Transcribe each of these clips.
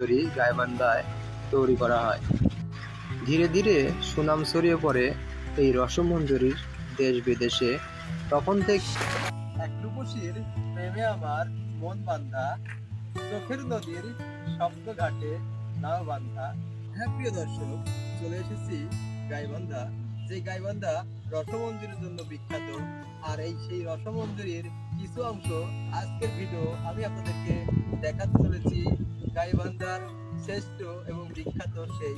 তৈরি গাইবান্ধায় তৈরি করা হয়। ধীরে ধীরে সুনাম ছড়িয়ে পড়ে এই রসমঞ্জুরির দেশ বিদেশে। তখন থেকে এক রূপসীর প্রেমে আমার মন বান্ধা, চোখের নদীর শব্দ ঘাটে নাও বান্ধা। হ্যাঁ প্রিয় দর্শক, চলে এসেছি গাইবান্ধা। যে গাইবান্ধা রসমঞ্জুরির জন্য বিখ্যাত, আর এই সেই রসমঞ্জুরির কিছু অংশ আজকের ভিডিও আমি আপনাদেরকে দেখাতে চলেছি। গাইবান্ধার শ্রেষ্ঠ এবং বিখ্যাত সেই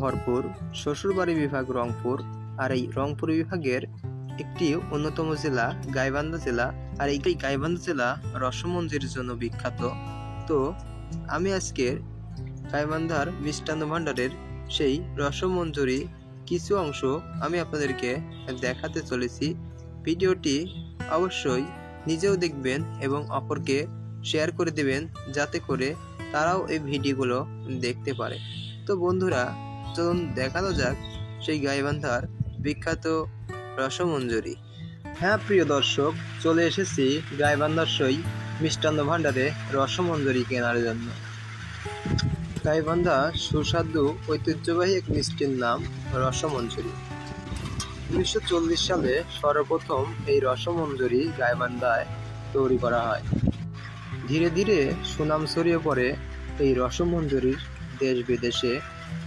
ভরপুর শ্বশুরবাড়ি বিভাগ রংপুর আর এই রংপুর বিভাগের একটি অন্যতম জেলা গাইবান্ধা জেলা আর এই গাইবান্ধা জেলা রসমঞ্জুরির জন্য বিখ্যাত। তো আমি আজকের গাইবান্ধার মিষ্টান্ন ভাণ্ডারের সেই রসমঞ্জুরি কিছু অংশ আমি আপনাদেরকে দেখাতে চলেছি। ভিডিওটি অবশ্যই নিজেও দেখবেন এবং অপরকে শেয়ার করে দেবেন যাতে করে তারাও এই ভিডিওগুলো দেখতে পারে। তো বন্ধুরা, চলুন দেখানো যাক সেই গাইবান্ধার বিখ্যাত রসমঞ্জুরি। হ্যাঁ প্রিয় দর্শক, চলে এসেছি গাইবান্ধার সই মিষ্টান্ন ভাণ্ডারে রসমঞ্জুরি কেনার জন্য। গাইবান্ধা সুস্বাদু, ঐতিহ্যবাহী এক মিষ্টির নাম রসমঞ্জুরি। উনিশশো চল্লিশ সালে সর্বপ্রথম এই রসমঞ্জুরি গাইবান্ধায় তৈরি করা হয়। ধীরে ধীরে সুনাম ছড়িয়ে পড়ে এই রসমঞ্জুরির দেশ বিদেশে।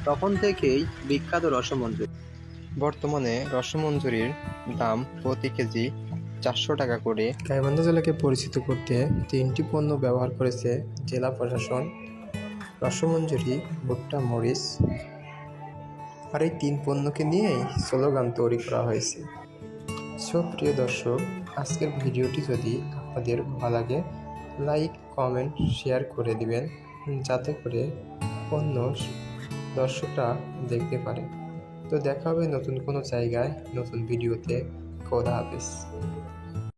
তখন থেকেই বিখ্যাত রসমঞ্জুরি। বর্তমানে রসমঞ্জুরির দাম প্রতি কেজি চারশো টাকা করে। গাইবান্ধা জেলাকে পরিচিত করতে তিনটি পণ্য ব্যবহার করেছে জেলা প্রশাসন। রসমঞ্জুরি, ভুট্টা, মরিচ আর এই তিন পণ্যকে নিয়েই স্লোগান তৈরি করা হয়েছে। সো, প্রিয় দর্শক, আজকের ভিডিওটি যদি আপনাদের ভালো লাগে, লাইক, কমেন্ট, শেয়ার করে দিবেন, যাতে করে অন্য দর্শকরা দেখতে পারে। তো দেখা হবে নতুন কোনো জায়গায়, নতুন ভিডিওতে। খোদা হাফেজ।